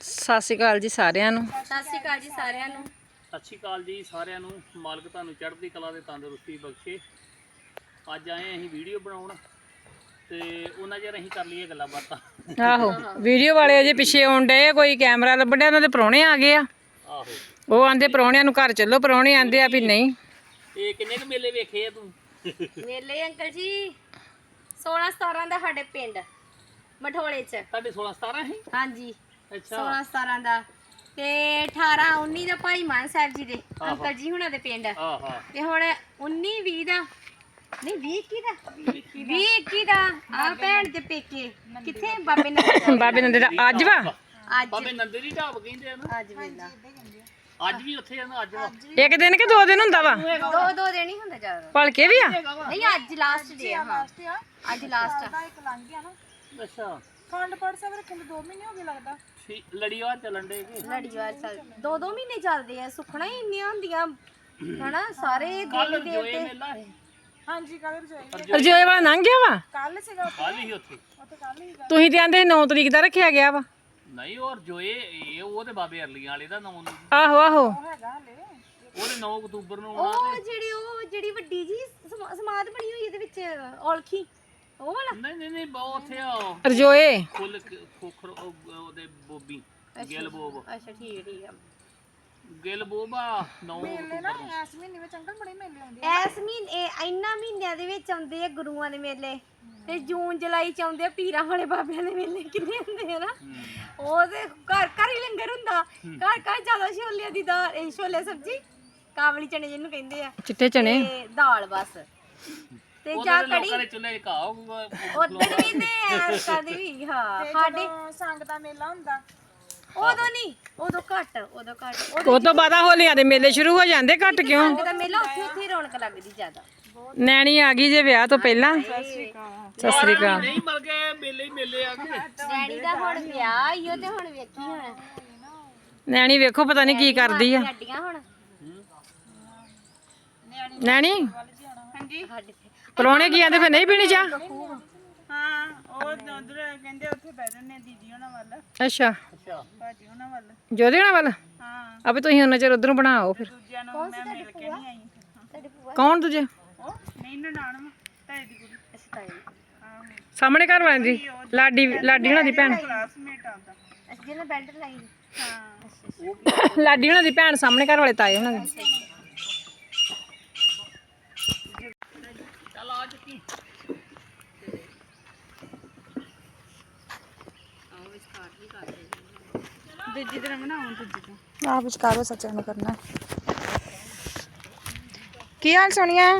ਸਤਿ ਸ਼੍ਰੀ ਅਕਾਲ ਜੀ ਸਾਰਿਆਂ ਨੂੰ। ਸਤਿ ਸ਼੍ਰੀ ਅਕਾਲ ਜੀ ਸਾਰਿਆਂ ਨੂੰ। ਸਤਿ ਸ਼੍ਰੀ ਅਕਾਲ ਜੀ ਸਾਰਿਆਂ ਨੂੰ। ਮਾਲਕ ਤੁਹਾਨੂੰ ਚੜ੍ਹਦੀ ਕਲਾ ਦੇ ਤੰਦਰੁਸਤੀ ਬਖਸ਼ੇ। ਅੱਜ ਆਏ ਅਸੀਂ ਵੀਡੀਓ ਬਣਾਉਣ ਤੇ ਉਹਨਾਂ ਚਿਰ ਅਸੀਂ ਕਰ ਲਈਏ ਗੱਲਾਂ ਬਾਤਾਂ। ਆਹੋ ਵੀਡੀਓ ਵਾਲੇ ਅਜੇ ਪਿੱਛੇ ਆਉਣ ਡਏ ਕੋਈ ਕੈਮਰਾ ਲੱਭਣ ਡਿਆ ਉਹਨਾਂ ਦੇ ਪ੍ਰਾਹੁਣੇ ਆ ਗਏ ਆ। ਆਹੋ। ਉਹ ਆਂਦੇ ਪ੍ਰਾਹੁਣਿਆਂ ਨੂੰ ਘਰ ਚੱਲੋ ਪ੍ਰਾਹੁਣੇ ਆਂਦੇ ਆ ਵੀ ਨਹੀਂ। ਇਹ ਕਿੰਨੇ ਕੁ ਮੇਲੇ ਵੇਖੇ ਆ ਤੂੰ? ਮੇਲੇ ਅੰਕਲ ਜੀ 16 17 ਦਾ ਸਾਡੇ ਪਿੰਡ ਮਠੋਲੇ ਚ। ਤੁਹਾਡੇ 16 17 ਸੀ? ਹਾਂਜੀ। ਅੱਛਾ। 16 17 ਦਾ। ਤੇ 18 19 ਦਾ ਭਾਈ ਮਾਨ ਸਾਹਿਬ ਜੀ ਦੇ ਆਹੋ। ਅੰਕਲ ਜੀ ਹੁਣਾਂ ਦੇ ਪਿੰਡ। ਆਹ। ਤੇ ਹੁਣ 19 20 ਦਾ। ਨਹੀਂ 20 ਕੀ ਦਾ। 20 21 ਦਾ। ਆ ਭੈਣ ਦੇ ਪੇਕੇ। ਕਿੱਥੇ ਬਾਬੇ ਨੇ ਬਾਬੇ ਨੰਦੇ ਦਾ ਅੱਜ ਵਾ? ਅੱਜ। ਬਾਬੇ ਨੰਦੇ ਦੀ ਢਾਬ ਕਹਿੰਦੇ ਆ ਨਾ। ਅੱਜ ਵੇਲਾ ਅੱਜ ਵੀ ਉੱਥੇ ਆ ਨਾ ਅੱਜ ਵਾ। ਇੱਕ ਦਿਨ ਕਿ ਦੋ ਦਿਨ ਹੁੰਦਾ ਵਾ? ਦੋ ਦੋ ਦਿਨ ਹੀ ਹੁੰਦਾ ਜ਼ਿਆਦਾ। ਭਲਕੇ ਵੀ ਆ? ਨਹੀਂ ਅੱਜ ਲਾਸਟ ਡੇ ਆ ਹਾਂ। ਅੱਜ ਲਾਸਟ ਆ। ਅੱਛਾ। ਖੰਡ ਪੜ ਸਾਹਿਬ ਰੱਖਣ ਨੂੰ 2 ਮਹੀਨੇ ਹੋ ਗਏ ਲੱਗਦਾ। ਠੀਕ ਲੜੀਵਾਰ ਚੱਲਣ ਦੇ ਕਿ? ਲੜੀਵਾਰ ਚੱਲ ਦੋ ਦੋ ਮਹੀਨੇ ਚੱਲਦੇ ਆ ਸੁਖਣਾ ਹੀ ਇੰਨੀਆਂ ਹੁੰਦੀਆਂ। ਹਨਾ ਸਾਰੇ ਕੱਲ ਦੇਵੀ ਜੋਏ ਦੇਵਤੇ। ਮੇਲਾ ਸੀ ਹਾਂਜੀ ਕੱਲ ਰਜਾਈ ਰਜੋਏ ਵਾਲਾ ਲੰਘ ਗਿਆ ਵਾ? ਕੱਲ ਸੀਗਾ ਕੱਲ ਹੀ ਉੱਥੇ। ਉੱਥੇ ਕੱਲ ਹੀ ਤੁਸੀਂ ਤੇ ਆਂਦੇ 9 ਤਰੀਕ ਦਾ ਰੱਖਿਆ ਗਿਆ ਵਾ। ਨਹੀਂ ਔਰ ਜੋਏ ਇਹ ਉਹ ਤੇ ਬਾਬੇ ਅਰਲੀਆਂ ਵਾਲੇ ਦਾ ਨਾਮ ਨਹੀਂ ਆਹੋ ਆਹੋ। ਹੈਗਾ ਹਲੇ। ਉਹਦੇ 9 ਅਕਤੂਬਰ ਨੂੰ ਆਉਣਾ ਉਹ ਜਿਹੜੀ ਉਹ ਜਿਹੜੀ ਵੱਡੀ ਜੀ ਸਮਾ- ਸਮਾਧ ਬਣੀ ਹੋਈ ਇਹਦੇ ਵਿੱਚ ਔਲਖੀ। ਉਹ ਵਾਲਾ? ਨਹੀਂ ਨਹੀਂ ਨਹੀਂ ਬਹੁਤ ਉੱਥੇ ਆ। ਰਜੋਏ। ਫੁੱਲ ਕ- ਖੋਖਰ ਉਹ- ਉਹਦੇ ਬੋਬੀ ਗਿਲ ਬੋਬ। ਅੱਛਾ ਠੀਕ ਹੈ ਠੀਕ ਹੈ ਗਿਲ ਬੋਬਾ 9 ਮੇਲੇ ਨਾ ਇਸ ਮਹੀਨੇ ਵਿੱਚ ਅੰਕਲ ਬੜੇ ਮੇਲੇ ਆਉਂਦੇ ਐਸ ਮਹੀਨੇ ਇੰਨਾ ਮਹੀਨਿਆਂ ਦੇ ਵਿੱਚ ਆਉਂਦੇ ਆ ਗੁਰੂਆਂ ਦੇ ਮੇਲੇ। ਤੇ ਜੂਨ ਜੁਲਾਈ ਚ ਆਉਂਦੇ ਆ ਪੀਰਾਂ ਵਾਲੇ ਬਾਬਿਆਂ ਦੇ ਮੇਲੇ। ਕਿੰਨੇ ਹੁੰਦੇ ਆ ਨਾ? ਉਹ ਤੇ ਘਰ ਘਰ ਹੀ ਲੰਗਰ ਹੁੰਦਾ। ਘਰ ਘਰ ਜ਼ਿਆਦਾ ਛੋਲਿਆਂ ਦੀ ਦਾਲ ਇਹ ਛੋਲੇ ਸਬਜੀ ਕਾਬਲੀ ਚਨੇ ਜਿਹਨੂੰ ਕਹਿੰਦੇ ਆ। ਚਿੱਟੇ ਚਣੇ ਤੇ ਦਾਲ ਬਸ। ਤੇ ਜਾਂ ਕੜੀ। ਦੇ ਚੁੱਲ੍ਹੇ ਘਾ ਹੋਊਗਾ ਉਧਰ ਵੀ ਤੇ ਐਸਾ ਦੀ ਵੀ ਹਾਂ ਸਾਡੇ ਸੰਗ ਦਾ ਮੇਲਾ ਹੁੰਦਾ। ਉਦੋਂ ਨਹੀਂ ਉਦੋਂ ਘੱਟ ਉਦੋਂ ਘੱਟ। ਉਦੋਂ ਉਹ ਤੋਂ ਬਾਅਦ ਹੋਲੀਆਂ ਦੇ ਮੇਲੇ ਸ਼ੁਰੂ ਹੋ ਜਾਂਦੇ ਘੱਟ ਕਿਉਂ? ਸੰਗ ਦਾ ਮੇਲਾ ਉੱਥੇ ਉੱਥੇ ਹੀ ਰੌਣਕ ਲੱਗਦੀ ਜ਼ਿਆਦਾ। ਨੈਣੀ ਆ ਗਈ ਜੇ ਵਿਆਹ ਤੋਂ ਪਹਿਲਾਂ। ਸਤਿ ਸ੍ਰੀ ਅਕਾਲ। ਨਹੀਂ ਮਰ ਗਏ ਮੇਲੇ ਹੀ ਮੇਲੇ ਆ ਗਏ। ਡੈਡੀ ਦਾ ਹੁਣ ਵਿਆਹ ਈ ਓ ਤੇ ਹੁਣ ਵੇਖੀ ਹੁਣ। ਨੈਣੀ ਵੇਖੋ ਪਤਾ ਨਹੀਂ ਕੀ ਕਰਦੀ ਆ। ਗੱਡੀਆਂ ਹੁਣ। ਨੈਣੀ? ਹਾਂਜੀ। ਸਾਡੇ ਤੇ ਪ੍ਰਾਹੁਣੇ ਕੀ ਆਂਦੇ ਫਿਰ ਨਹੀਂ ਪੀਣੀ ਚਾਹ? ਹਾਂ ਉਹ ਉਧਰ ਕਹਿੰਦੇ ਉੱਥੇ ਬਹਿ ਜੰਨੇ ਦੀਦੀ ਉਹਨਾਂ ਵੱਲ। ਅੱਛਾ। ਅੱਛਾ। ਭਾਜੀ ਉਹਨਾਂ ਵੱਲ। ਜੋਦੇ ਹੋਣਾ ਵੱਲ? ਹਾਂ। ਅਬੇ ਤੁਸੀਂ ਉਹਨਾਂ ਚਿਰ ਉਧਰੋਂ ਬਣਾਓ ਫਿਰ। ਦੂਜਿਆਂ ਨੂੰ ਮੈਂ ਮਿਲ ਕੇ ਨਹੀਂ ਆਈ। ਕੌਣ ਦੂਜੇ? ਉਹ ਨਹੀਂ ਨਨਾਣ ਤਾਈ ਦੀ ਕੁੜੀ। ਅਸੀਂ ਆਹੋ। ਸਾਹਮਣੇ ਘਰ ਵਾਲੀ ਦੀ ਲਾਡੀ ਲਾਡੀ ਹੋਣਾ ਦੀ ਭੈਣ। ਕਲਾਸਮੇਟ ਆਉਂਦਾ ਅਸੀਂ ਜਿਹਨਾਂ ਬੈਲਟ ਲਾਈ ਹਾਂ। ਲਾਡੀ ਹੋਣਾ ਦੀ ਭੈਣ ਸਾਹਮਣੇ ਘਰ ਵਾਲੇ ਤਾਏ ਹੋਣਾ ਦੀ ਚੱਲ ਆ ਚੁੱਕੀ ਦੂਜੀ ਦਿਨ ਬਣਾਉਂ ਦੂਜੀ ਦਿਨ ਆਹ ਵਿਚਕਾਰੋ ਸੱਚਾ ਨੂੰ ਕਰਨਾ। ਕੀ ਹਾਲ ਸੋਨੀਆ?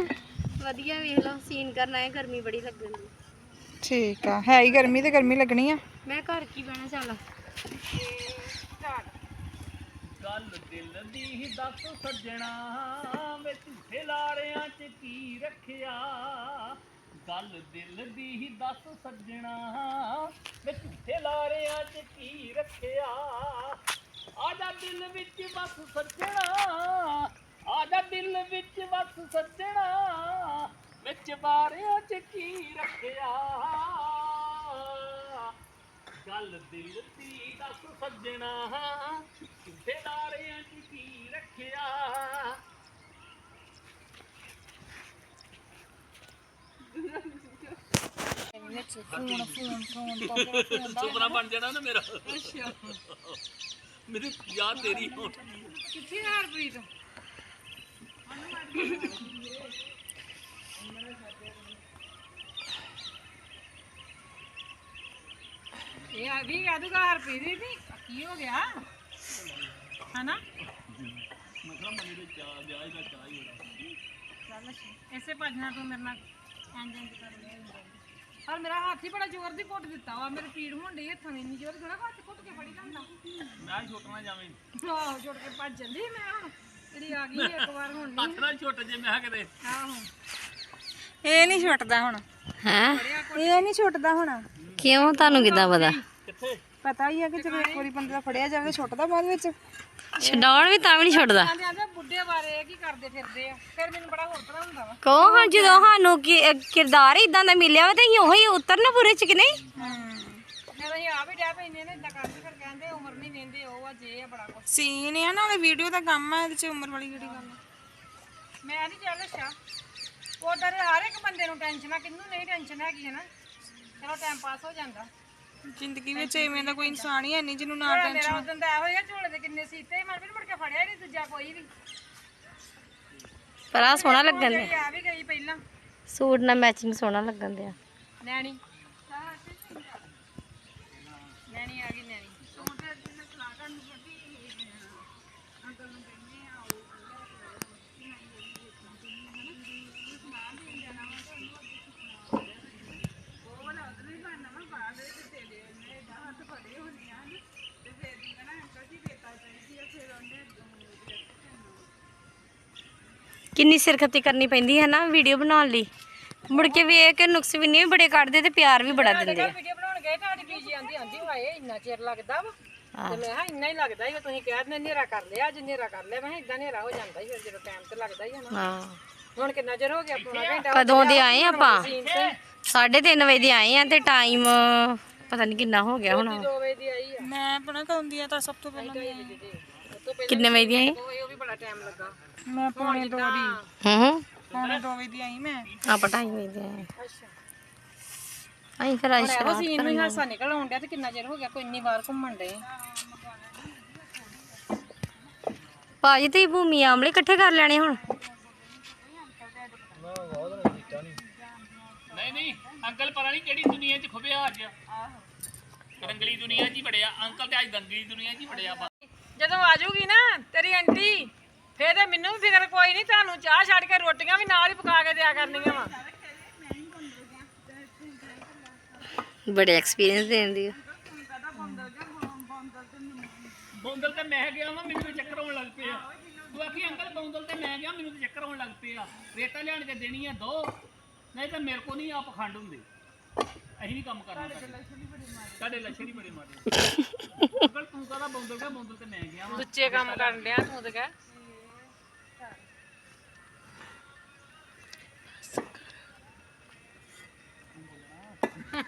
ਵਧੀਆ ਵੇਖ ਲਓ ਸੀਨ ਕਰਨਾ ਹੈ ਗਰਮੀ ਬੜੀ ਲੱਗਣ ਦੀ ਠੀਕ ਆ ਹੈ ਹੀ ਗਰਮੀ ਤੇ ਗਰਮੀ ਲੱਗਣੀ ਆ। ਮੈਂ ਘਰ ਕੀ ਬਹਿਣਾ ਚੱਲ। ਗੱਲ ਦਿਲ ਦੀ ਹੀ ਦੱਸ ਸੱਜਣਾ ਵੇ ਝੂਠੇ ਲਾਰਿਆਂ ਚ ਕੀ ਰੱਖਿਆ? ਗੱਲ ਦਿਲ ਦੀ ਹੀ ਦੱਸ ਸੱਜਣਾ ਵੇ ਝੂਠੇ ਲਾਰਿਆਂ ਚ ਕੀ ਰੱਖਿਆ? ਆ ਦਿਲ ਵਿੱਚ ਵਸ ਸੱਜਣਾ ਆ ਦਿਲ ਵਿੱਚ ਵਸ ਸੱਜਣਾ, ਵਿੱਚ ਬਾਰਿਆਂ ਚ ਕੀ ਰੱਖਿਆ? ਗੱਲ ਦਿਲ ਦੀ ਦੱਸ ਸੱਜਣਾ ਝੂਠੇ ਲਾਰਿਆਂ ਚ ਕੀ ਰੱਖਿਆ। ਸੁਪਨਾ ਬਣ ਜਾਣਾ ਨਾ ਮੇਰਾ। ਅੱਛਾ ਮੇਰੀ ਯਾਦ ਤੇਰੀ ਹੋਣ। ਕਿੱਥੇ ਹਰਪ੍ਰੀਤ ਇਹ ਆ ਵੀ ਕਹਿ ਦੂਗਾ ਹਰਪ੍ਰੀਤ ਵੀ ਵੀ ਕੀ ਹੋ ਗਿਆ? ਹਨਾ? ਮਤਲਬ ਮਨੀ ਦੇ ਚਾਹ ਵਿਆਹ ਦਾ ਚਾਹ ਹੀ ਹੋਣਾ ਚੱਲ ਐਸੇ ਭਜਣਾ ਤੂੰ ਮੇਰੇ ਨਾਲ। ਇੰਜ ਇੰਜ ਕਰ ਲਿਆ ਪਰ ਮੇਰਾ ਹੱਥ ਹੀ ਬੜਾ ਜ਼ੋਰ ਦੀ ਘੁੱਟ ਦਿੱਤਾ ਵਾ। ਮੇਰੇ ਪੀੜ ਹੋਣ ਡਈ ਹੱਥਾਂ ਦੀ। ਇੰਨੀ ਜ਼ੋਰ ਥੋੜਾ ਹੱਥ ਘੁੱਟ ਕੇ ਫੜੀ ਜਾਂਦਾ? ਮੈਂ ਛੁੱਟ ਨਾ ਜਾਵੇਂ। ਆਹੋ ਜੁੜ ਕੇ ਭੱਜ ਜਾਂਦੀ ਮੈਂ ਹੁਣ। ਤੇਰੀ ਆ ਗਈ ਇੱਕ ਵਾਰ ਹੁਣ ਹੱਥ ਨਾਲ ਛੁੱਟ ਜੇ ਮੈਂ ਕਿਤੇ। ਆਹੋ। ਇਹ ਨਹੀਂ ਛੁੱਟਦਾ ਹੁਣ। ਹੈ? ਇਹ ਨਹੀਂ ਛੁੱਟਦਾ ਹੁਣ। ਕਿਉਂ? ਤੁਹਾਨੂੰ ਕਿਦਾਂ ਪਤਾ? ਪਤਾ ਹੀ ਆ ਕਿ ਜਦੋਂ ਇੱਕ ਵਾਰੀ ਬੰਦੇ ਦਾ ਫੜਿਆ ਜਾਵੇ ਛੁੱਟਦਾ ਬਾਅਦ ਵਿੱਚ। ਛਡਾਉਣ ਵੀ ਤਾਂ ਵੀ ਨਹੀਂ ਆਂਦੇ ਬੁੱਢੇ ਬਾਰੇ ਕੀ ਕਰਦੇ ਫਿਰਦੇ ਆ? ਫਿਰ ਮੈਨੂੰ ਬੜਾ ਹੋਰ ਤਰ੍ਹਾਂ ਹੁੰਦਾ ਵਾ। ਕਹੋ ਹਾਂ ਜਦੋਂ ਸਾਨੂੰ ਕੀ- ਅਹ ਕਿਰਦਾਰ ਇਦਾਂ ਦਾ ਮਿਲਿਆ ਵਾ ਤੇ ਅਸੀਂ ਉਹੀ ਉਤਰਨਾ ਪੂਰੇ ਚ ਕਿ ਨਹੀਂ? ਫਿਰ ਅਸੀਂ ਆ ਵੀ ਡਿਆ ਪੈਂਦੇ ਨੇ ਇਦਾਂ ਕਰਦੇ ਫਿਰ ਕਹਿੰਦੇ ਉਮਰ ਨਹੀਂ ਵੇਂਦੀ ਭੱਜ ਇਹ ਆ ਬੜਾ ਕੁਛ। ਸੀਨ ਆ ਨਾਲੇ ਵੀਡੀਓ ਦਾ ਕੰਮ ਆ ਇਹਦੇ ਚ ਉਮਰ ਵਾਲੀ ਕਿਹੜੀ ਗੱਲ ਆ? ਮੈਂ ਨਹੀਂ ਚੱਲ ਅੱਛਾ ਉਧਰ ਹਰ ਇੱਕ ਬੰਦੇ ਨੂੰ ਟੈਨਸ਼ਨ ਆ ਕਿੰਨੂੰ ਨਹੀਂ ਟੈਨਸ਼ਨ ਹੈਗੀ ਹੈ ਨਾ। ਚਲੋ ਟਾਈਮ ਪਾਸ ਹੋ ਜਾਂਦਾ। ਜ਼ਿੰਦਗੀ ਵਿੱਚ ਐਵੇਂ ਦਾ ਕੋਈ ਇਨਸਾਨ ਹੀ ਹੈ ਨਹੀਂ ਜਿਹਨੂੰ ਨਾ ਮੇਰਾ ਉਦੋਂ ਦਾ ਇਹੋ ਜਿਹਾ ਝੋਲੇ ਦੇ ਕਿੰਨੇ ਸੀਤੇ ਮਨ ਵੀ ਮੁੜ ਕੇ ਫੜਿਆ ਨਹੀਂ ਦੂਜਾ ਕੋਈ ਵੀ। ਪਰ ਆ ਸੋਹਣਾ ਲੱਗਣ ਜਿਹੜੀ ਆ ਵੀ ਗਈ ਪਹਿਲਾਂ। ਸੂਟ ਨਾਲ ਮੈਚਿੰਗ ਸੋਹਣਾ ਲੱਗਣ ਦਿਆ। ਨੈਣੀ। ਕਿੰਨੀ ਸਿਰਖਪਤੀ ਕਰਨੀ ਪੈਂਦੀ ਹੈ ਨਾ ਵੀਡੀਓ ਬਣਾਉਣ ਲਈ। ਮੁੜ ਕੇ ਵੇਖ ਕੇ ਨੁਕਸ ਵੀ ਨਹੀਂ ਬੜੇ ਕੱਢਦੇ ਤੇ ਪਿਆਰ ਵੀ ਬੜਾ ਦਿੰਦੇ ਆ। ਵੀਡੀਓ ਬਣਾਉਣ ਗਏ ਤੁਹਾਡੀ ਬੀਜੀ ਆਂਦੀ ਆਂਦੀ ਹਾਏ ਇੰਨਾ ਚਿਰ ਲੱਗਦਾ ਵਾ। ਤੇ ਮੈਂ ਕਿਹਾ ਇੰਨਾ ਹੀ ਲੱਗਦਾ ਹੀ ਤੁਸੀਂ ਕਹਿ ਦਿੰਦੇ ਹਨੇਰਾ ਕਰ ਲਿਆ ਅੱਜ ਹਨੇਰਾ ਕਰ ਲਿਆ ਮੈਂ ਇਦਾਂ ਹਨੇਰਾ ਹੋ ਜਾਂਦਾ ਹੀ ਫਿਰ ਜਦੋਂ ਟਾਈਮ ਤੇ ਲੱਗਦਾ ਹੀ ਹੈ ਨਾ। ਹਾਂ। ਹੁਣ ਕਿੰਨਾ ਚਿਰ ਹੋ ਗਿਆ ਪੌਣਾ ਘੰਟਾ ਕਦੋਂ ਦੇ ਆਏ ਆਪਾਂ? ਸੀਨ ਤੇ। 3:30 ਵਜੇ ਦੇ ਆਏ ਆ ਤੇ ਟਾਈਮ ਪਤਾ ਨਹੀਂ ਕਿੰਨਾ ਹੋ ਗਿਆ ਹੁਣ। 2 ਵਜੇ ਦੀ ਆਈ ਆ। ਮੈਂ ਆਪਣਾ ਕਦੋਂ ਦੀ ਆ ਤਾਂ ਸਭ ਤੋਂ ਪਹਿਲਾਂ ਮੈਂ ਜੀ ਉਸ ਤੋਂ ਪਹਿਲਾਂ ਕਿੰਨੇ ਵਜੇ ਦੀ ਆਏ ਉਹ ਇਹ ਵੀ ਬੜਾ ਟਾਈਮ ਲੱਗਾ ਮੈਂ ਪੌਣੇ ਦੋ ਦੀ ਹੂੰ ਹੂੰ ਪੌਣੇ ਦੋ ਵਜੇ ਦੀ ਆਈ ਮੈਂ ਆਪਾਂ 2:30 ਵਜੇ ਦੇ ਆਏ ਅੱਛਾ ਅਸੀਂ ਫਿਰ ਅੱਜ ਉਹ ਸ਼ਰਾਬ ਸੀਨ ਨੂੰ ਹੀ ਹਾਸਾ ਨਿਕਲ ਆਉਣ ਡਿਆ ਤੇ ਕਿੰਨਾ ਚਿਰ ਹੋ ਗਿਆ ਕੋਈ ਇੰਨੀ ਵਾਰ ਘੁੰਮਣ ਦੇ ਭਾਜੀ ਤੁਸੀਂ ਭੂਮੀ ਆਮਲੇ ਇਕੱਠੇ ਕਰ ਲੈਣੇ ਹੁਣ ਨਹੀਂ ਨਹੀਂ ਅੰਕਲ ਪਤਾ ਨਹੀਂ ਕਿਹੜੀ ਦੁਨੀਆ 'ਚ ਖੁੱਬਿਆ ਅੱਜ ਰੰਗਲੀ ਦੁਨੀਆ 'ਚ ਹੀ ਬੜਿਆ ਅੰਕਲ ਤੇ ਅੱਜ ਦੰਗਲੀ ਦੁਨੀਆ 'ਚ ਹੀ ਬੜਿਆ ਬਸ ਜਦੋਂ ਆ ਜਾਊਗੀ ਨਾ ਤੇਰੀ ਆਂਟੀ ਫੇਰ ਤੇ ਮੈਨੂੰ ਵੀ ਫਿਕਰ ਕੋਈ ਨਹੀਂ ਤੁਹਾਨੂੰ ਚਾਹ ਛੱਡ ਕੇ ਰੋਟੀਆਂ ਵੀ ਨਾਲ ਹੀ ਪਕਾ ਕੇ ਦਿਆ ਕਰਨੀਆਂ ਵਾ। ਬੜੇ ਐਕਸਪੀਰੀਅੰਸ ਦੇਂਦੀ ਬੌਂਦਲ ਤੇ ਮੈਂ ਗਿਆ ਵਾਂ ਮੈਨੂੰ ਤੇ ਚੱਕਰ ਆਉਣ ਲੱਗ ਪਿਆ। ਤੂੰ ਆਖੀ ਅੰਕਲ ਬੌਂਦਲ ਤੇ ਮੈਂ ਗਿਆ ਮੈਨੂੰ ਤੇ ਚੱਕਰ ਆਉਣ ਲੱਗ ਪਿਆ। ਰੇਤਾ ਲਿਆਣ ਕੇ ਦੇਣੀ ਆ ਦੋ ਨਹੀਂ ਤਾਂ ਮੇਰੇ ਕੋ ਨਹੀਂ ਆਪ ਖੰਡ ਹੁੰਦੇ। ਅਸੀਂ ਨਹੀਂ ਕੰਮ ਕਰਨਾ ਸਾਡੇ ਲੱਛਣ ਹੀ ਬੜੇ ਮਾੜੇ ਅੰਕਲ ਤੂੰ ਕਹਦਾ ਬੌਂਦਲ ਗਿਆ? ਬੌਂਦਲ ਤੇ ਮੈਂ ਗਿਆ ਵਾਂ। ਲੁੱਚੇ ਕੰਮ ਕਰਨ ਡਿਆ ਤੂੰ ਤੇ ਕਹਿ।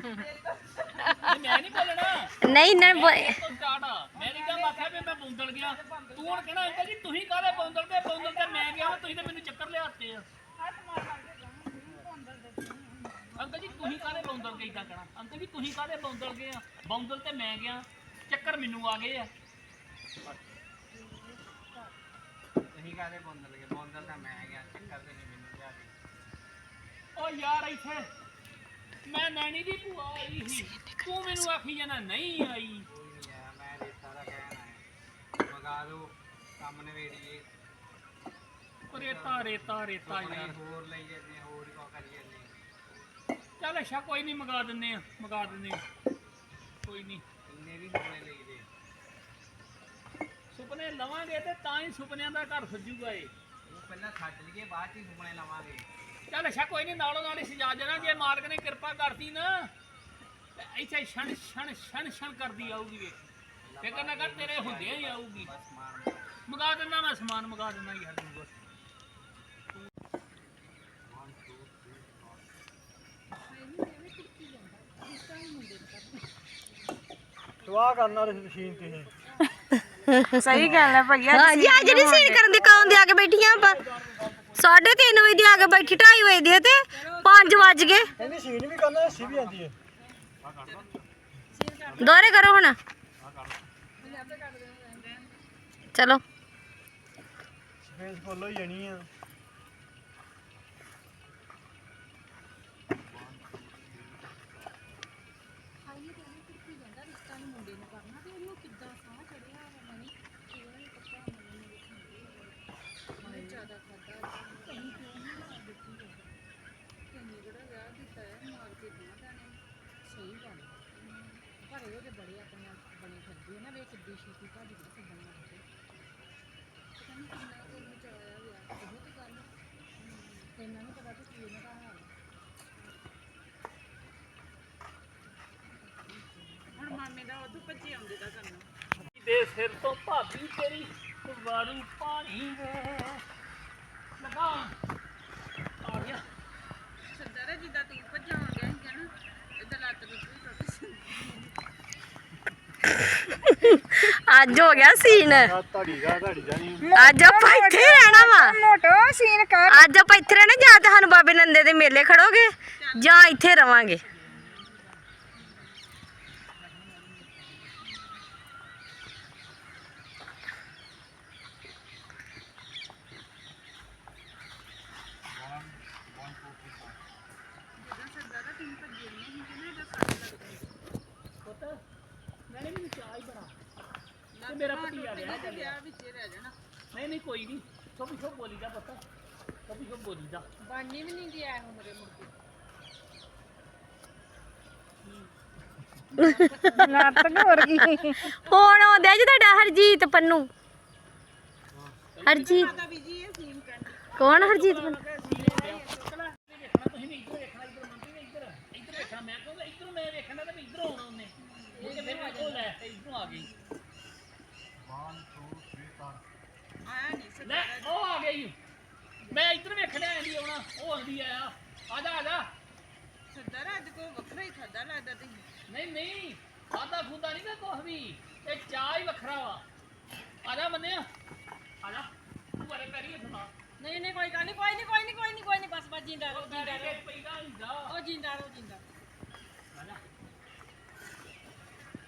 ਨਹੀਂ, ਮੈਂ ਨਹੀਂ ਬੋਲਣਾ। ਨਹੀਂ ਨਾ ਤੂੰ ਸਟਾਰਟ ਆ। ਮੈਂ ਨਹੀਂ ਆਖਿਆ ਵੀ ਮੈਂ ਬੌਂਦਲ ਗਿਆ। ਤੂੰ ਹੁਣ ਕਹਿਣਾ ਅੰਕਲ ਜੀ ਤੁਸੀਂ ਕਾਹਦੇ ਬੌਂਦਲ ਤੇ ਬੌਂਦਲ ਤੇ ਮੈਂ ਗਿਆ ਵਾਂ, ਤੁਸੀਂ ਤਾਂ ਮੈਨੂੰ ਚੱਕਰ ਲਿਆਤੇ ਆ। ਅੰਕਲ ਜੀ ਤੁਸੀਂ ਕਾਹਦੇ ਬੌਂਦਲ ਗਏ ਇਦਾਂ ਕਹਿਣਾ ਅੰਕਲ ਜੀ ਤੁਸੀਂ ਕਾਹਦੇ ਬੌਂਦਲ ਗਏ ਆ? ਬੌਂਦਲ ਤੇ ਮੈਂ ਗਿਆ। ਚੱਕਰ ਮੈਨੂੰ ਆ ਗਏ ਆ। ਤੁਸੀਂ ਕਾਹਦੇ ਬੌਂਦਲ ਗਏ? ਬੌਂਦਲ ਤਾਂ ਮੈਂ ਗਿਆ ਚੱਕਰ ਤੇ ਨਹੀਂ ਮੈਨੂੰ ਕੇ। ਓ ਯਾਰ ਇੱਥੇ ਮੈਂ ਨੈਣੀ ਦੀ ਭੂਆ ਆਈ ਸੀ। ਤੂੰ ਮੈਨੂੰ ਆਖੀ ਜਾਣਾ ਨਹੀਂ ਆਈ। ਮੈਂ ਰੇਤਾ ਦਾ ਕਹਿਣ ਆਇਆ। ਮਗਾ ਦੋ ਕੰਮ ਨਵੇੜੀਏ ਰੇਤਾ ਰੇਤਾ ਰੇਤਾ ਹੋਰ ਲਈ ਜਾਂਦੇ ਹੋਰ ਕੋ ਕਰੀ ਜਾਂਦੇ ਚੱਲ ਅੱਛਾ ਕੋਈ ਨਹੀਂ ਮੰਗਾ ਦਿੰਨੇ ਆ ਮੰਗਾ ਦਿੰਨੇ ਆ ਕੋਈ ਨਹੀਂ। ਇੰਨੇ ਵੀ ਸੁਪਨੇ ਲਈਦੇ ਸੁਪਨੇ ਲਵਾਂਗੇ ਤੇ ਤਾਂ ਹੀ ਸੁਪਨਿਆਂ ਦਾ ਘਰ ਸੱਜੂਗਾ ਏ ਉਹ ਪਹਿਲਾਂ ਛੱਡ ਲਈਏ ਬਾਅਦ ਚ ਸੁਪਨੇ ਲਵਾਂਗੇ। ਚੱਲ ਅੱਛਾ ਕੋਈ ਨਹੀਂ ਨਾਲੋਂ ਨਾਲ ਹੀ ਸਜਾ ਦੇਣਾ। ਜੇ ਮਾਲਕ ਨੇ ਕਿਰਪਾ ਕਰਤੀ ਨਾ ਤੇ ਇੱਥੇ ਛਣ ਛਣ ਛਣ ਛਣ ਕਰਦੀ ਆਊਗੀ ਵੇਖ ਫਿਕਰ ਨਾ ਕਰ ਤੇਰੇ ਹੁੰਦਿਆਂ ਹੀ ਆਊਗੀ। ਸਮਾਨ ਮੰਗਾ ਦਿੰਦਾ ਮੈਂ ਸਮਾਨ ਮੰਗਾ ਦਿੰਦਾ ਯਾਰ ਤੈਨੂੰ ਬਸ ਸਹੀ ਗੱਲ ਹੈ ਭਈਆ ਹਾਂ ਜੀ ਆ ਜਿਹੜੀ ਸੀਨ ਕਰਨ ਦੇ ਕੌਣ ਦੇ ਆ ਕੇ ਬੈਠੀਆਂ ਆਪਾਂ? 3:30 ਵਜੇ ਦੀ ਆ ਕੇ ਬੈਠੀ 2:30 ਵਜੇ ਦੀ ਤੇ 5 ਵੱਜ ਗਏ। ਕਹਿੰਦੀ ਸੀਨ ਵੀ ਕਰਨਾ ਸੀ ਵੀ ਆਂਦੀ ਹੈ। ਦੋਰੇ ਕਰੋ ਹੁਣ। ਚਲੋ। ਸਪੇਸ ਫੁੱਲ ਹੋਈ ਜਾਣੀ ਆ। ਮਾਮੇ ਦਾ ਭੱਜੀ ਦੇ ਸਿਰ ਤੋਂ ਭਾਬੀ ਤੇਰੀ ਵਾਰੂ ਪਾਣੀ ਵੇ। ਲਗਾ ਆ ਗਿਆ ਸਰਦਾਰਾ ਜਿੱਦਾਂ ਤੂੰ ਭੱਜਾਉਣ ਗਿਆ ਸੀ ਨਾ ਇਦਾਂ ਲੱਤ ਰੁੱਟ ਵੀ ਟੁੱਟ ਅੱਜ ਹੋ ਗਿਆ ਸੀਨ। ਦਾ ਅੱਜ ਆਪਾਂ ਇੱਥੇ ਰਹਿਣਾ ਵਾ। ਮੋਟੋ ਸੀਨ ਕਰ। ਅੱਜ ਆਪਾਂ ਇੱਥੇ ਰਹਿਣਾ ਜਾਂ ਤਾਂ ਸਾਨੂੰ ਬਾਬੇ ਨੰਦੇ ਦੇ ਮੇਲੇ ਖੜੋਗੇ ਜਾਂ ਇੱਥੇ ਰਵਾਂਗੇ। ਮੇਰਾ ਭਤੀਆ ਵਿਆਹ ਚੱਲਿਆ ਨਹੀਂ ਨਹੀਂ ਕੋਈ ਨਹੀਂ। ਸਭ ਸਭ ਬੋਲੀ ਦਾ ਪਤਾ। ਸਭ ਸਭ ਬੋਲੀ ਦਾ ਬਾਣੀ ਵੀ ਨਹੀਂ ਦੀ ਐ ਉਮਰੇ ਮੁੜ ਕੇ ਲੱਤ ਘੁਰ ਗਈ ਹੁਣ ਆਉਂਦਾ ਜੀ ਤੁਹਾਡਾ ਹਰਜੀਤ ਪੰਨੂ। ਹਰਜੀਤ। ਕੌਣ ਹਰਜੀਤ ਪੰਨੂ? ਵੇਖਣਾ ਤੁਸੀਂ ਵੀ ਇੱਧਰ ਵੇਖਣਾ ਇੱਧਰ ਮੰਮੀ ਨੇ ਇੱਧਰ। ਇੱਧਰ ਵੇਖਣਾ ਮੈਂ ਕਹੂੰਗਾ ਇੱਧਰ ਮੈਂ ਵੇਖਣਾ ਤੇ ਇੱਧਰ ਆਉਣਾ ਉਹਨੇ। ਇਹ ਫਿਰ ਮੈਂ ਕੋਲ ਲੈ ਇੱਧਰੋਂ ਆ ਗਈ ਲੈ ਉਹ ਆ ਗਈ ਮੈਂ ਇੱਧਰ ਵੇਖਣਾ ਆਂਦੀ ਆਉਣਾ ਉਹ ਆਂਦੀ ਆਇਆ ਆ ਜਾ ਆ ਜਾ। ਸੱਦਰ ਅੱਜ ਕੋ ਵੱਖਰਾ ਹੀ ਖਾਦਾ ਲੱਗਦਾ ਤੇ ਨਹੀਂ ਨਹੀਂ ਖਾਦਾ ਖੁਦਾ ਨਹੀਂ ਨਾ ਕੁਛ ਵੀ ਇਹ ਚਾਹ ਹੀ ਵੱਖਰਾ ਵਾ। ਆ ਜਾ ਮੰਨਿਆ ਆ ਜਾ ਤੂੰ ਬੜੇ ਪੈਰੀ ਸੁਣਾ ਨਹੀਂ ਨਹੀਂ ਕੋਈ ਗੱਲ ਨਹੀਂ ਕੋਈ ਨਹੀਂ ਕੋਈ ਨਹੀਂ ਕੋਈ ਨਹੀਂ ਕੋਈ ਨਹੀਂ ਬਸ ਬਸ ਜਿੰਦਾ ਰਹੋ ਜਿੰਦਾ ਰਹੋ। ਉਹ ਜਿੰਦਾ ਰਹੋ ਜਿੰਦਾ।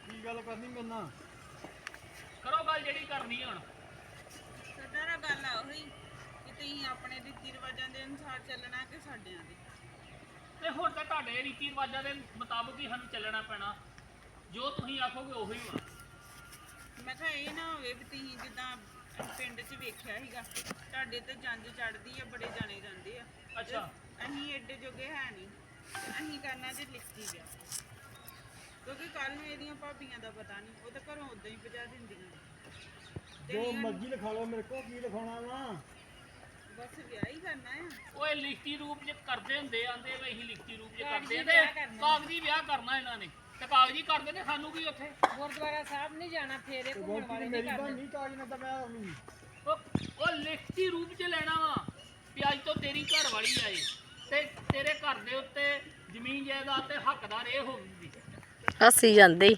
ਕੀ ਗੱਲ ਕਰਨੀ ਮੇਰੇ ਨਾਲ? ਕਰੋ ਗੱਲ ਜਿਹੜੀ ਕਰਨੀ ਹੁਣ। ਸੱਦਰ ਗੱਲ ਆ ਉਹੀ। ਤੁਸੀਂ ਆਪਣੇ ਰੀਤੀ ਰਿਵਾਜਾਂ ਦੇ ਅਨੁਸਾਰ ਚੱਲਣਾ ਕਿ ਸਾਡਿਆਂ ਦੇ? ਤੇ ਹੁਣ ਤਾਂ ਤੁਹਾਡੇ ਰੀਤੀ ਰਿਵਾਜਾਂ ਦੇ ਮੁਤਾਬਕ ਹੀ ਸਾਨੂੰ ਚੱਲਣਾ ਪੈਣਾ। ਜੋ ਤੁਸੀਂ ਆਖੋਗੇ ਉਹੀ ਵਾ। ਮੈਂ ਕਿਹਾ ਇਹ ਨਾ ਹੋਵੇ ਵੀ ਤੁਸੀਂ ਜਿੱਦਾਂ ਪਿੰਡ 'ਚ ਵੇਖਿਆ ਸੀਗਾ ਤੁਹਾਡੇ ਤੇ ਜੰਜ ਚੜਦੀ ਆ ਬੜੇ ਜਾਣੇ ਜਾਂਦੇ ਆ। ਅੱਛਾ। ਅਸੀਂ ਐਡੇ ਜੋਗੇ ਹੈ ਨਹੀਂ। ਤੇ ਅਸੀਂ ਕਰਨਾ ਜੇ ਲਿਖਤੀ ਗਿਆ ਕਿਉਂਕਿ ਕੱਲ ਨੂੰ ਇਹਦੀਆਂ ਭਾਬੀਆਂ ਦਾ ਪਤਾ ਨਹੀਂ ਉਹ ਤਾਂ ਘਰੋਂ ਉਦਾਂ ਹੀ ਭਜਾ ਦਿੰਦੀਆਂ ਜੋ ਮਰਜ਼ੀ ਲਿਖਾ ਲਓ ਮੇਰੇ ਕੋਲ ਕੀ ਲਿਖਾਉਣਾ ਵਾ? ਬਸ ਵਿਆਹ ਹੀ ਕਰਨਾ ਆ। ਉਹ ਇਹ ਲਿਖਤੀ ਰੂਪ 'ਚ ਕਰਦੇ ਹੁੰਦੇ ਆਂਦੇ ਵੀ ਅਸੀਂ ਲਿਖਤੀ ਰੂਪ 'ਚ ਕਰਦੇ ਆ ਤੇ ਕਾਗਜ਼ੀ ਵਿਆਹ ਕਰਨਾ ਇਹਨਾਂ ਨੇ। ਤੇ ਕਾਗਜ਼ੀ ਕਰਦੇ ਨੇ ਸਾਨੂੰ ਕੀ ਉੱਥੇ? ਗੁਰਦੁਆਰਾ ਸਾਹਿਬ ਨਹੀਂ ਜਾਣਾ ਫੇਰੇ ਘੁੰਮਣ ਵੋਟੀ ਵਾਲੇ ਤੇ ਨਹੀਂ ਮੇਰੀ ਕਰਨਾ ਬਣਨੀ ਕਾਜ ਨਾ ਤਾਂ ਮੈਂ ਉਹਨੂੰ ਉਹ ਉਹ ਲਿਖਤੀ ਰੂਪ 'ਚ ਲੈਣਾ ਵਾ ਵੀ ਅੱਜ ਤੋਂ ਤੇਰੀ ਘਰ ਵਾਲੀ ਆਏ। ਤੇ ਤੇਰੇ ਘਰ ਦੇ ਉੱਤੇ ਜ਼ਮੀਨ ਜਾਇਦਾਦ ਤੇ ਹੱਕਦਾਰ ਇਹ ਹੋਊਗੀ ਹੱਸੀ ਜਾਂਦੇ ਈ।